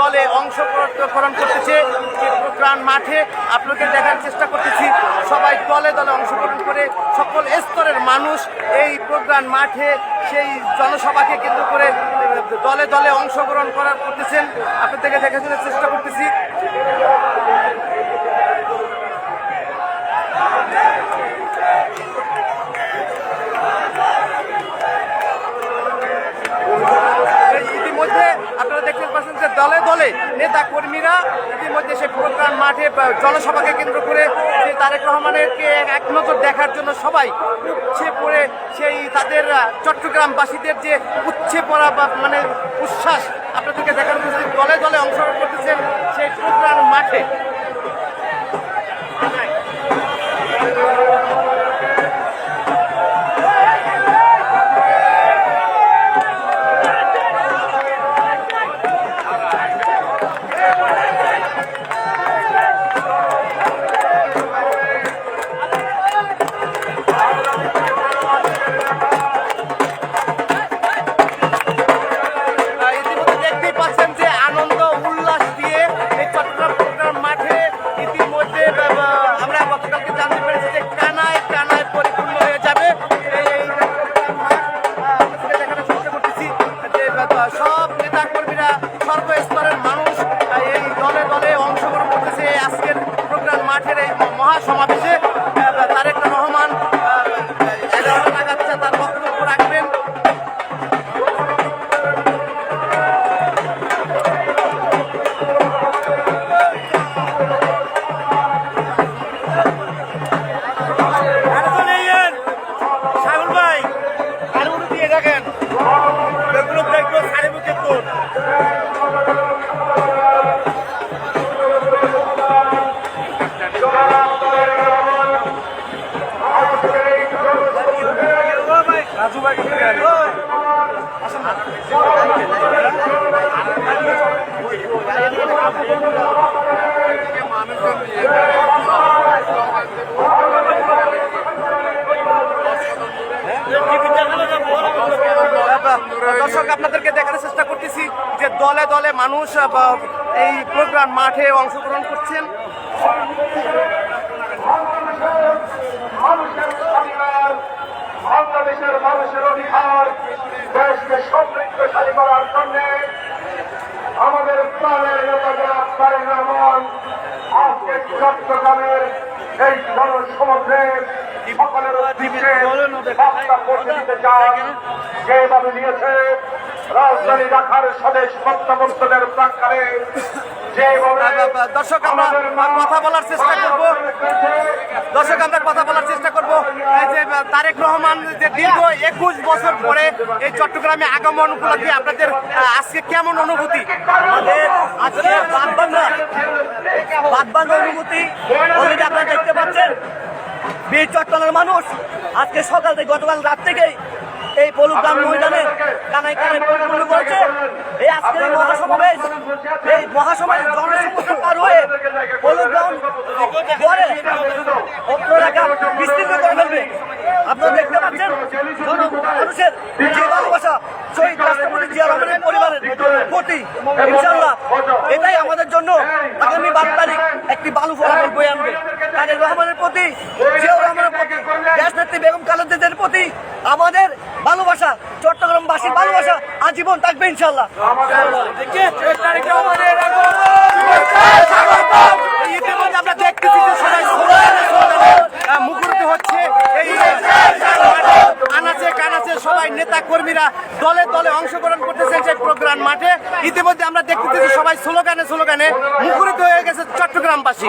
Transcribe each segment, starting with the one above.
দলে অংশগ্রহণ করতেছে প্রাণ মাঠে আপনাকে দেখার চেষ্টা করতেছি। সবাই দলে দলে অংশগ্রহণ করে সকল স্তরের মানুষ এই প্রোগ্রাম মাঠে সেই জনসভাকে কেন্দ্র করে দলে দলে অংশগ্রহণ করার করতেছেন। আপনাদেরকে দেখাশোনার চেষ্টা করতেছি ইতিমধ্যে আপনারা দেখতে পাচ্ছেন যে দলে দলে নেতা কর্মীরা ইতিমধ্যে সেই প্রোগ্রাম মাঠে বা জনসভাকে কেন্দ্র করে যে তারেক রহমানেরকে এক নজর দেখার জন্য সবাই উচ্ছে পড়ে সেই তাদের চট্টগ্রামবাসীদের যে উচ্ছে পড়া বা মানে উচ্ছ্বাস আপনাদেরকে দেখার দলে দলে অংশগ্রহণ করতেছেন সেই প্রোগ্রাম মাঠে। দেখেন। দেখল দেখল সাড়ে মুখে তোর রাজু ভাই দর্শক, আপনাদেরকে দেখানোর চেষ্টা করতেছি যে দলে দলে মানুষ এই প্রোগ্রাম মাঠে অংশগ্রহণ করছেন। বাংলাদেশের মানুষের জন্য আমাদের এই জনসমুদ্রে সকলের উদ্দেশ্যে বার্তা পৌঁছে দিতে চান যেভাবে নিয়েছে রাজধানী ঢাকার স্বদেশ প্রত্যাবর্তনের প্রাক্কালে দর্শক আমরা কথা বলার চেষ্টা করব। দর্শক আমরা কথা বলার চেষ্টা করব। এই যে তারেক রহমান যে দীর্ঘ একুশ বছর পরে এই চট্টগ্রামে আগমন উপলক্ষে আপনাদের আজকে কেমন অনুভূতি? আজকে বাদবান্ধা অনুভূতি অলরেডি আপনারা দেখতে পাচ্ছেন। বীর চট্টলার মানুষ। আজকে সকাল থেকে গতকাল রাত থেকে এই পলুগ্রাম ময়দানে কানায় কানায় পরিপূর্ণ করেছে এই আজকের এই মহাসমাবেশ এই মহাসমাবেশ জনসমস্যা পার হয়ে পলুগ্রাম পরে অত্র এলাকা বিস্তীর্ণ করে ফেলবে আপনারা দেখতে পাচ্ছেন জন মানুষের যে ভালোবাসা শহীদ রাষ্ট্রপতি জিয়া রহমানের পরিবারের প্রতি ইনশাল্লাহ এটাই আমাদের জন্য আগামী বারো তারিখ একটি বালু ফলাফল বয়ে আনবে তাদের রহমানের প্রতি জিয়াউর রহমানের প্রতি দেশ বেগম খালেদাদের প্রতি আমাদের ভালোবাসা, চট্টগ্রামবাসীর ভালোবাসা আজীবন থাকবে ইনশাল্লাহ আমরা সবাই হচ্ছে এই আনাচে কানাচে সবাই দলে অংশগ্রহণ সেই প্রোগ্রাম মাঠে ইতিমধ্যে আমরা সবাই স্লোগানে হয়ে গেছে চট্টগ্রামবাসী।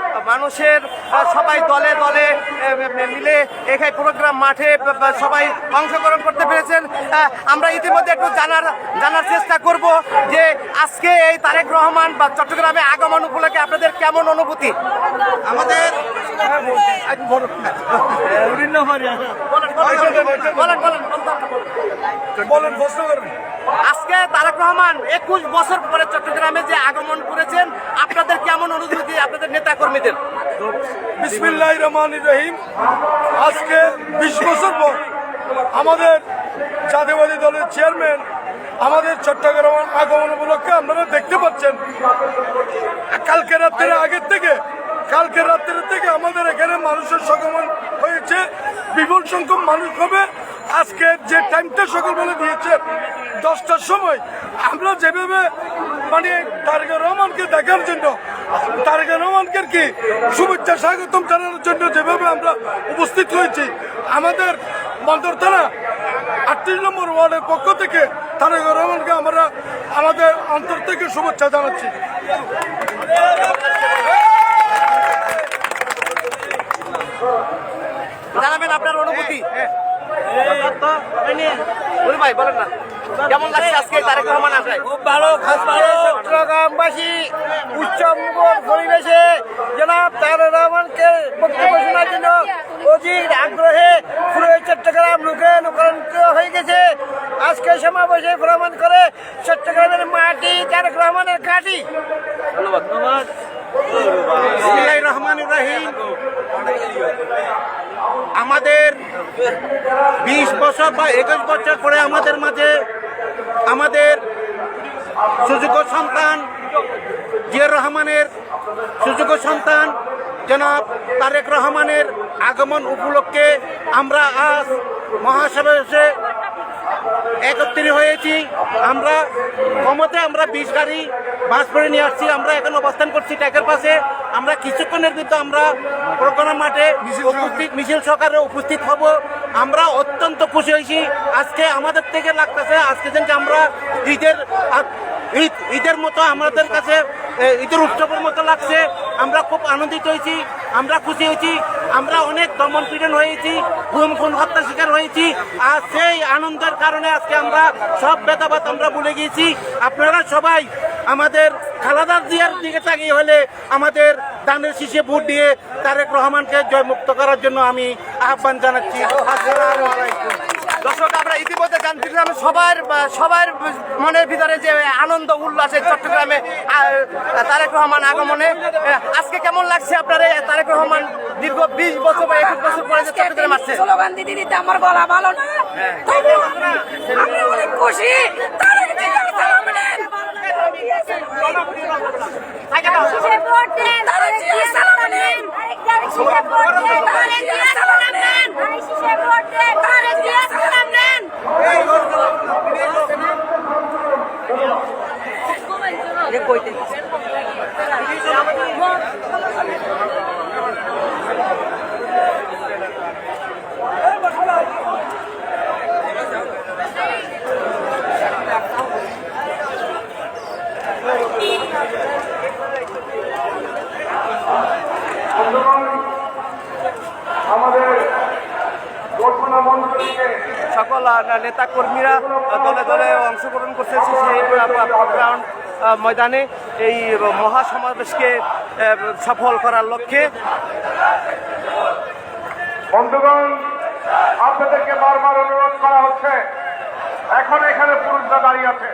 মানুষের সবাই দলে দলে মিলে এখানে প্রোগ্রাম মাঠে সবাই অংশগ্রহণ করতে পেরেছেন। আমরা ইতিমধ্যে একটু জানার জানার চেষ্টা করব যে আজকে এই তারেক রহমান বা চট্টগ্রামে আগমন উপলক্ষে আপনাদের কেমন অনুভূতি? আমাদের বলেন বলেন। বলেন প্রশ্ন করুন। আজকে তারেক রহমান একুশ বছর পরে চট্টগ্রামে যে আগমন করেছেন, আপনাদের কেমন অনুভূতি, আপনাদের নেতা কর্মীদের বিসমিল্লাহ রহমান রহিম। আজকে বিশ বছর পর আমাদের জাতীয়বাদী দলের চেয়ারম্যান আমাদের চট্টগ্রাম আগমন উপলক্ষে আপনারা দেখতে পাচ্ছেন। কালকে রাত্রের আগের থেকে, কালকে রাত্রের থেকে আমাদের এখানে মানুষের সগমন হয়েছে। বিপুল সংখ্যক মানুষ হবে। আজকে যে টাইমটা সকালবেলা দিয়েছে দশটার সময় আমরা যেভাবে মানে তারেক রহমানকে দেখার জন্য তারেক রহমানকে কি শুভেচ্ছা স্বাগতম জানানোর জন্য যেভাবে আমরা উপস্থিত হয়েছি আমাদের বন্দর থানা আটত্রিশ নম্বর ওয়ার্ডের পক্ষ থেকে তারেক রহমানকে আমরা আমাদের অন্তর থেকে শুভেচ্ছা জানাচ্ছি। জানাবেন আপনার অনুভূতি। বলি ভাই বলেন না কেমন লাগছে আজকে তারেক রহমান আসায় খুব ভালো খুব ভালো চট্টগ্রামবাসী উচ্চমুখর পরিবেশে জনাব তারেক রহমানকে বক্তব্য শোনার জন্য অধিক আগ্রহে পুরো চট্টগ্রাম লোকে লোকান্বিত হয়ে গেছে আজকে সমাবেশে ভ্রমণ করে চট্টগ্রামের মাটি তারেক রহমানের ঘাটি ধন্যবাদ ধন্যবাদ রহমান ইব্রাহিম আমাদের বিশ বছর বা একুশ বছর পরে আমাদের মাঝে আমাদের সুযোগ্য সন্তান জিয়ার রহমানের সুযোগ্য সন্তান জনাব তারেক রহমানের আগমন উপলক্ষে আমরা আজ মহাসমাবেশে একত্রিত হয়েছি। আমরা কমতে আমরা বিশ গাড়ি বাস করে নিয়ে আসছি। আমরা এখন অবস্থান করছি ট্যাকের পাশে। আমরা কিছুক্ষণের কিন্তু আমরা প্রোগ্রাম মাঠে উপস্থিত মিছিল সহকারে উপস্থিত হব। আমরা অত্যন্ত খুশি হয়েছি। আজকে আমাদের থেকে লাগতেছে আজকে যেন আমরা ঈদের ঈদ ঈদের মতো আমাদের কাছে ঈদের উৎসবের মতো লাগছে। আমরা খুব আনন্দিত হয়েছি। আমরা খুশি হয়েছি, আমরা অনেক দমন পীড়ন হয়েছি গুম খুন হত্যা শিকার হয়েছি, আর সেই আনন্দের কারণে আজকে আমরা সব বেদাবাদ আমরা ভুলে গিয়েছি। আপনারা সবাই আমাদের খালাদার জিয়ার দিকে তাকিয়ে হলে আমাদের দানের শীষে ভোট দিয়ে তারেক রহমানকে জয়মুক্ত করার জন্য আমি আহ্বান জানাচ্ছি। দর্শক, আমরা ইতিমধ্যে পেরেছি সবার সবার মনের ভিতরে যে আনন্দ উল্লাসে চট্টগ্রামে তারেক রহমান আগমনে আজকে কেমন লাগছে আপনার তারেক রহমান দীর্ঘ বিশ বছর বা একুশ বছর পরে যে চট্টগ্রামে আসছে স্লোগান দিতে দিতে আমার গলা ভালো না তবু আমি অনেক খুশি তারেক জিয়ার সালাম নেন। শীষে ভোট দেন তারেক জিয়ার সালাম নেন। শীষে ভোট দেন তারেক জিয়া সালাম নেন শীষে ভোট দেন তারেক জিয়া সালাম নেন বন্ধুগণ, আমাদের ঘোষণা মঞ্চ থেকে নেতা কর্মীরা দলে দলে অংশগ্রহণ করছে সেই গ্রাউন্ড ময়দানে। এই মহাসমাবেশকে সফল করার লক্ষ্যে। বন্ধুগণ, আপনাদেরকে বারবার অনুরোধ করা হচ্ছে, এখন এখানে পুরুষরা দাঁড়িয়ে আছে।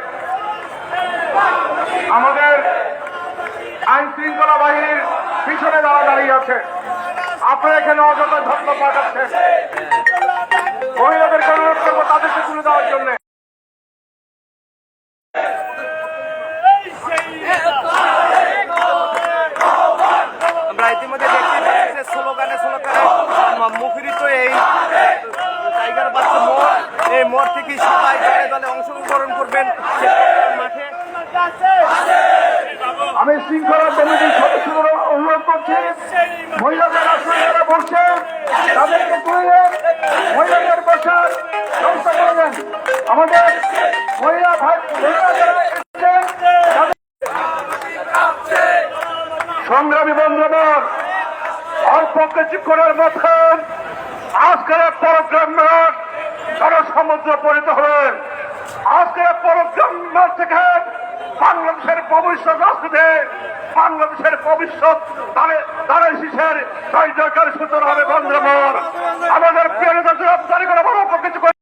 আমাদের আইন শৃঙ্খলা বাহিনীর পিছনে যারা দাঁড়িয়ে আছে, আপনারা এখানে অযথা ধর্ম পাঠাচ্ছেন মহিলাদেরকে অনুরোধ করব? তাদেরকে তুলে দেওয়ার জন্য। দেখতে মুখরিত এই বাচ্চা মোড়, এই মোড় থেকে অংশগ্রহণ করবেন। মাঠে। আমি শৃঙ্খলা কমিটির সদস্যদের অনুরোধ করছি। মহিলাদের আসলে যারা বসছে, তাদেরকে তুলে মহিলাদের বসার ব্যবস্থা করবেন আমাদের মহিলা ভাই সংগ্রামী বন্ধুগণ অল্প কিছুক্ষণের মধ্যে আজকের পরগ্রাম মেট জনসমুদ্র পরিণত হলেন আজকের পরগ্রাম মেট থেকে বাংলাদেশের ভবিষ্যৎ আসবে বাংলাদেশের ভবিষ্যৎ তারা শিশের জয় জয়কার সূচনা হবে বন্ধুগণ আমাদের প্রিয় নেতা জবাবদারি করে বড় কিছু